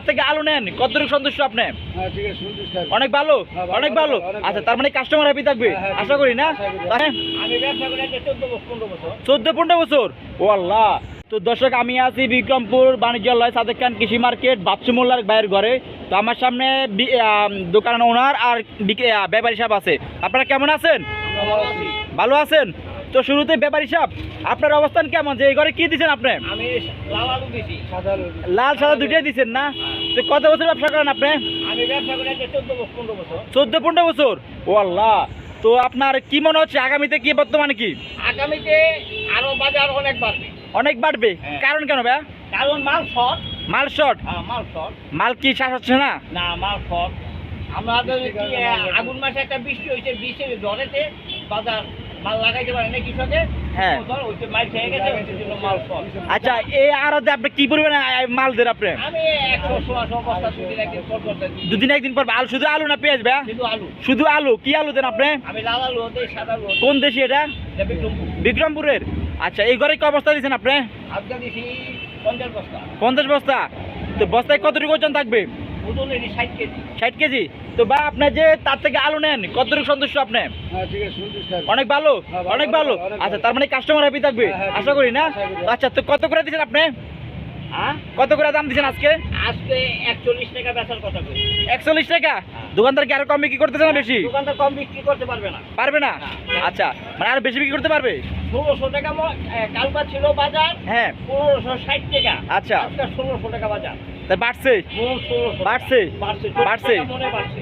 তার থেকে আলু নেন। কতটুকু সন্তুষ্ট আপনি? হ্যাঁ। অনেক ভালো হ্যাঁ, অনেক ভালো। ভালো, আচ্ছা তার মানে কাস্টমার হ্যাপি থাকবে? হ্যাঁ, আশা করি না? চোদ্দ পনেরো বছর। ও আল্লাহ। তো দর্শক আমি আছি বিক্রমপুর বাণিজ্যালয় সাদেক খান কৃষি মার্কেট বাচ্চু মোল্লার ভাইয়ের ঘরে। তো আমার সামনে দোকান ওনার আর ব্যাপারী সাহেব আছে। আপনারা কেমন আছেন? ভালো ভালো আছেন? তো শুরুতে ব্যাপারী সাহেব আপনার অবস্থান কেমন? যে এই ঘরে কি দিচ্ছেন আপনি? আমি লাল আলু দিছি সাদা আলু। লাল সাদা দুটোই দিচ্ছেন না? তো কত বছর ব্যবসা করেন আপনি? আমি ব্যবসা করে চোদ্দ পনেরো বছর। ও আল্লাহ তো আপনার কি মনে হচ্ছে আগামীতে কি বর্তমানে কি? আগামীতে আরও বাজার অনেক বাড়বে। অনেক বাড়বে? হ্যাঁ। কারণ কেন ভাই কারণ মাল শর্ট। মাল শর্ট? হ্যাঁ মাল শর্ট। মাল কি শ্বাস হচ্ছে না? না মাল শর্ট। আমাদের আগুন মাসে একটা বৃষ্টি হয়েছে বৃষ্টির ঝড়েতে বাজার মাল লাগাইতে পারে না কৃষকে? হ্যাঁ। মাল খেয়ে গেছে মাল আচ্ছা এই আড়তে আপনি কি পরিমাণে আ- মাল দেন আপনি? আমি একশো ষোলোশো বস্তা দুদিন একদিন পর পর দুদিন একদিন পর আলু শুধু আলু না পেঁয়াজ ভাই? শুধু আলু। শুধু আলু কি আলু দেন আপনি? আমি লাল আলু হতে সাদা আলু কোন দেশি এটা? বিক্রমপুরের? আচ্ছা এই ঘরে কি অবস্থা দিচ্ছেন আপনি? আজকে দিছি পঞ্চাশ বস্তা। পঞ্চাশ বস্তা। তো বস্তায় কতটুকু ওজন থাকবে? ষাট কেজি। তো ভাই আপনার যে তার থেকে আলু নেন কতটুকু সন্তুষ্ট আপনি? হ্যাঁ আমি। অনেক ভালো? হ্যাঁ, অনেক ভালো? আচ্ছা তার মানে কাস্টমার হ্যাপি থাকবে? হ্যাঁ, হ্যাঁ, আশা করি না? আচ্ছা তো কত করে দিচ্ছেন আপনি? হ্যাঁ? কত করে দাম দিচ্ছেন আজকে? আজকে একচল্লিশ টাকা বেচার কথা একচল্লিশ টাকা? দোকানদার কি আরও কম বিক্রি করতেছে না বেশি? দোকানদার কম বিক্রি করতে পারবে না। পারবে না। আচ্ছা মানে আরও বেশি বিক্রি করতে পারবে? ষোলোশো টাকা কালকা ছিল বাজার হ্যাঁ। পনেরোশো ষাট টাকা। আচ্ছা। ষোলোশো টাকা বাজার। তা বাড়ছে? বাড়ছে? বাড়ছে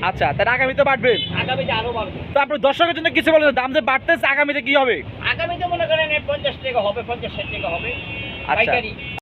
আচ্ছা তার আগামীতে বাড়বে। আগামীতে আরও বাড়বে। তো আপনার দর্শকের জন্য কিছু বলেন দাম যে বাড়তেছে আগামীতে কি হবে? আগামীতে মনে করেন পঞ্চাশ টাকা হবে পঞ্চাশ ষাট টাকা হবে। আচ্ছা।